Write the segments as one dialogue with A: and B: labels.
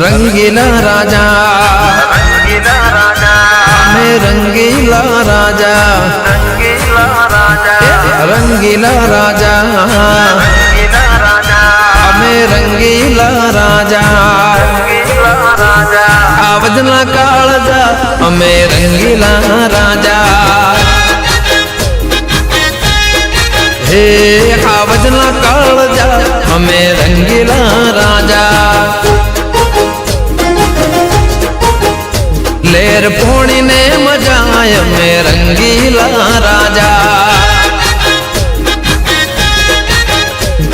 A: रंगीला
B: राजा। रंगीला
A: राजा। मैं रंगीला
B: राजा। रंगीला
A: राजा। रंगीला राजा। रंगीला राजा। मैं रंगीला राजा। आवजना कालजा मैं रंगीला राजा। हे आवजना कालजा मैं ने मजाय में रंगीला राजा।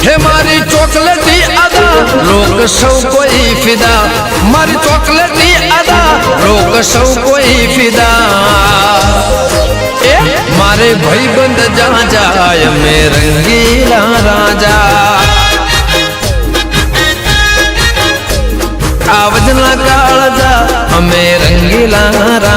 A: हे मारी चॉकलेटी अदा लोग सब कोई फिदा। मारी चॉकलेटी अदा लोग सब कोई फिदा। ए, मारे भाई बंद जा जाय में रंगीला राजा। மயிலார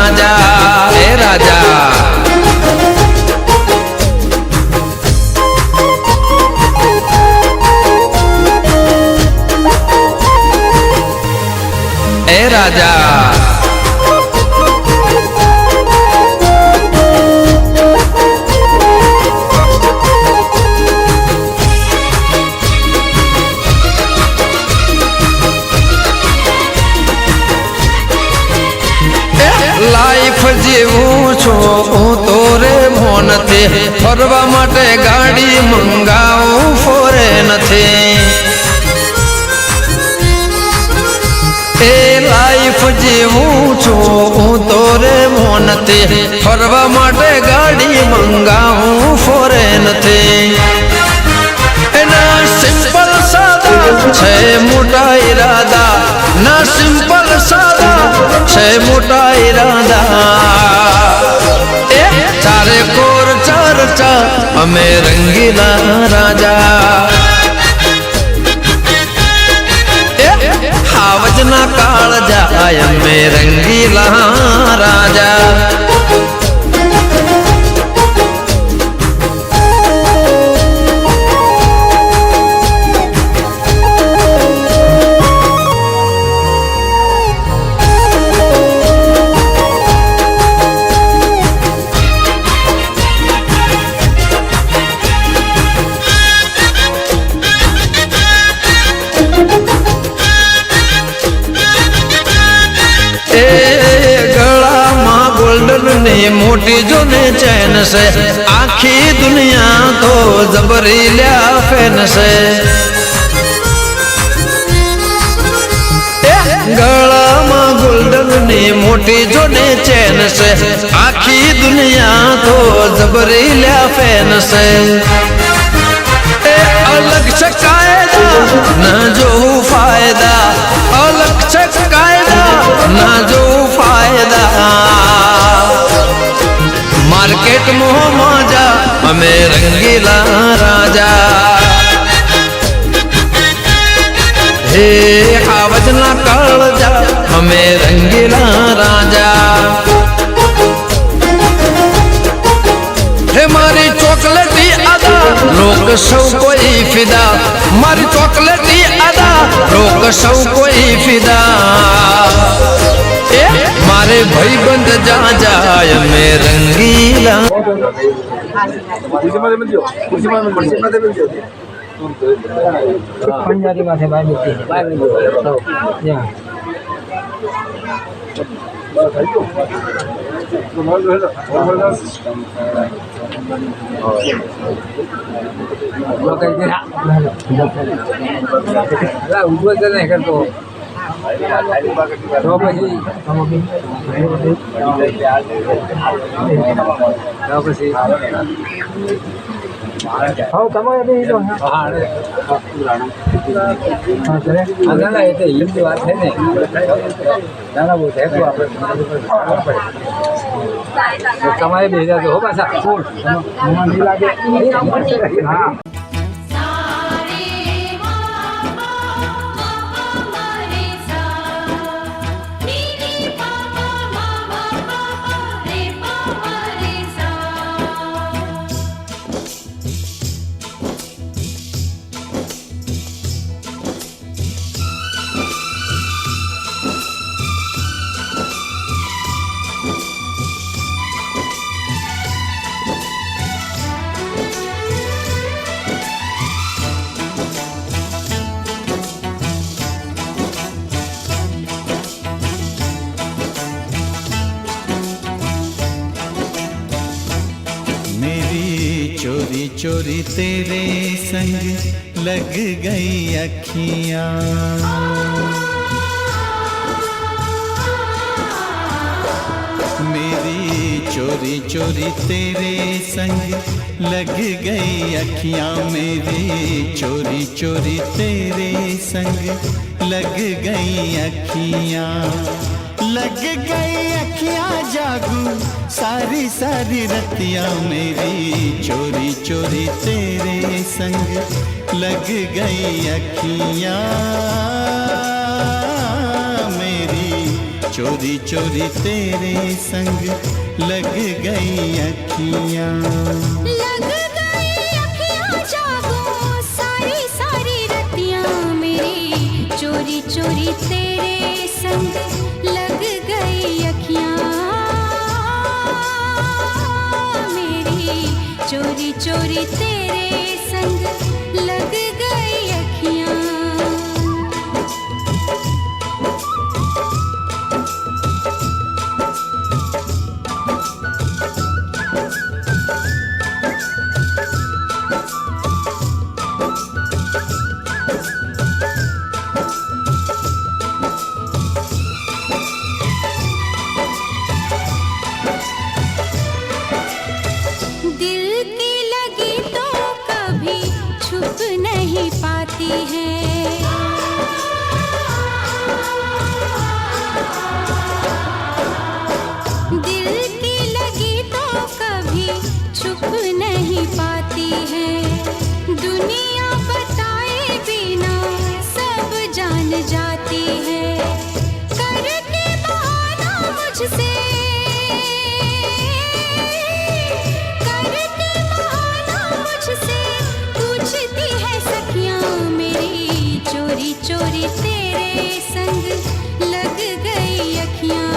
A: એ લાઈફ જીવું છું, હું તો રે મોનથી. ફરવા માટે ગાડી મંગાવું ફોરે નથી એના સિમ્પલ સાદા છે મોટા ઈરાદા. ના સિમ્પલ સાદા છે મોટા ઈરાદા. એ ચારે કોર ચાર ચા અમે રંગીલા રાજા. કાયમ મેં રંગીલા રાજા મોટી જો ને ચેન છે આખી દુનિયા તો જબરી લ્યા ફેન છે એ ગળામાં ગોલ્ડન ની મોટી જો ને ચેન છે આખી દુનિયા તો જબરી લ્યા ફેન છે એ અલગ છે કાયદા ના જોવું ફાયદા અલગ છે કાયદા ના જોવું रंगीला राजा। हे आवज ना काल जा, हमें रंगीला राजा। हे मारी चॉकलेटी अदा, लोग सब कोई फिदा। मारी चॉकलेटी अदा, लोग सब कोई फिदा। ए? મારે ભાઈબંધ જા જાય અમે રંગીલા
C: પંજાબી માથે બાય મૂકી છે બાય મૂકી છે ઉભો તો નહીં કરતો તો પછી તો પછી ಹೌದು ತಮ್ಮ ಅದು ಇದು ಅದೆಲ್ಲ ಐತೆ ಹಿಂದಿ ವಾಸನೆ દાદા બહુ છે તો આપણે તમારે ભેગા તો હો પાછા હા.
D: चोरी तेरे संग लग गई अखियाँ। मेरी चोरी चोरी तेरे संग लग गई अखियाँ। मेरी चोरी चोरी तेरे संग लग गई अखियाँ। लग गई अखियाँ जागू, सारी सारी रतियाँ मेरी। चोरी चोरी तेरे संग लग गई अखियाँ मेरी। चोरी चोरी तेरे संग लग गई अखियाँ।
E: सारी सारी रतियाँ मेरी। चोरी चोरी तेरे चोरी तेरे संग। चोरी चोरी तेरे संग लग गई अखियाँ।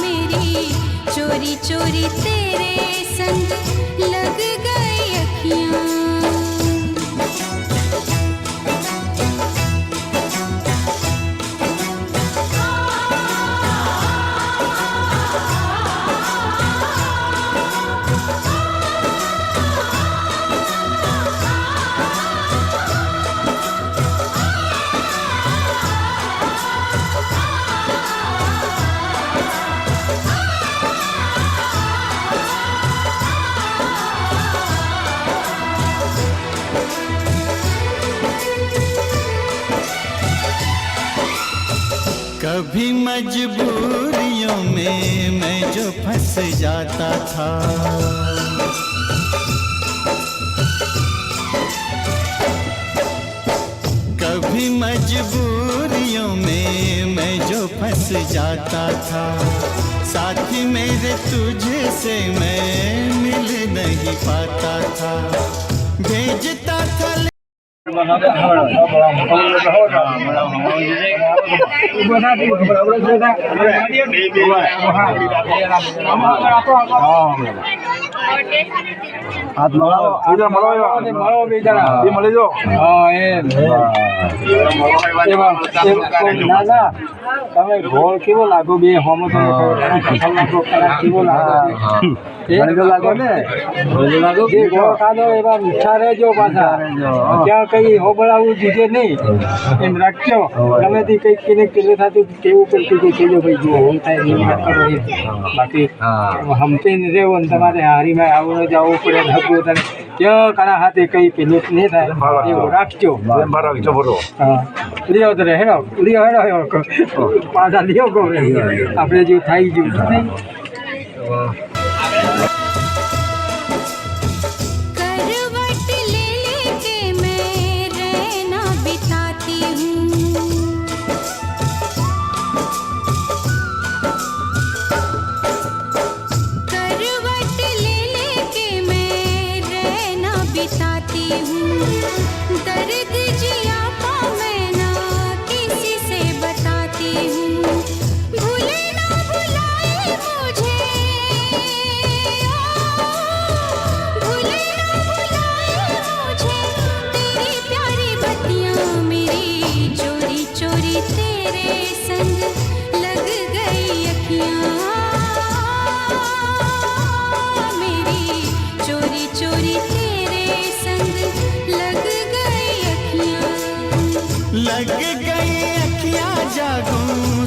E: मेरी चोरी चोरी तेरे संग
D: कभी मजबूरियों में मैं जो फंस जाता था। कभी मजबूरियों में मैं जो फंस जाता था। साथी मेरे तुझे से मैं मिल नहीं पाता था। भेजता था
C: હાથ બીજા બીજા એ મળી જો હા એમ એમાં ના ના? તમે ગોળ કેવો લાગો બે હોમો કસલ લાગો કેવો લાગો લાગો ને ગોળ ખાધો એમાં મીઠા રહેજો પાછા ત્યાં કંઈ હોબળાવું જોઈએ નહીં. એમ રાખજો. ગમે તે કંઈક કેને કેને થતું કેવું પણ કીધું થઈ ભાઈ જો હું થાય એની વાત કરો એ બાકી હમતીને રહેવું ને તમારે હારીમાં આવું ને જવું પડે ને તને ક્યાં કાના હાથે કંઈ પેલું નહીં થાય. એવું રાખજો. હા. લ્યો તો હેડો. લ્યો હેડો હેડો. પાછા લ્યો કહો આપણે જેવું થાય ગયું
E: નહીં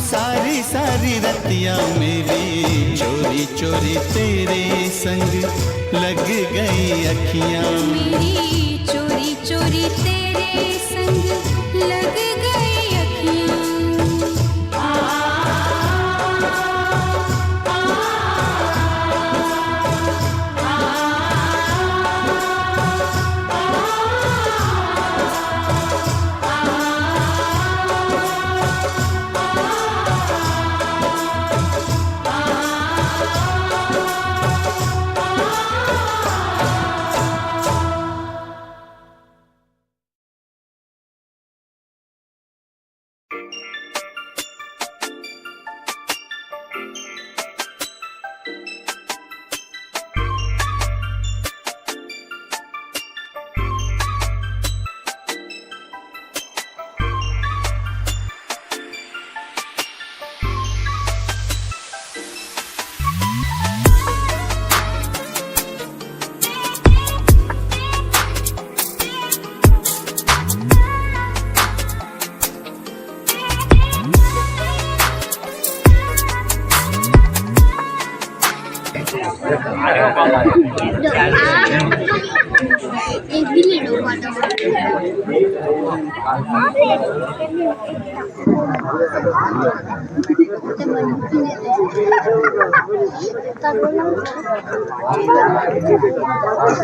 D: सारी सारी रतिया मेरी। चोरी चोरी तेरे संग लग गई अखियाँ।
E: मेरी चोरी चोरी तेरे
F: I'm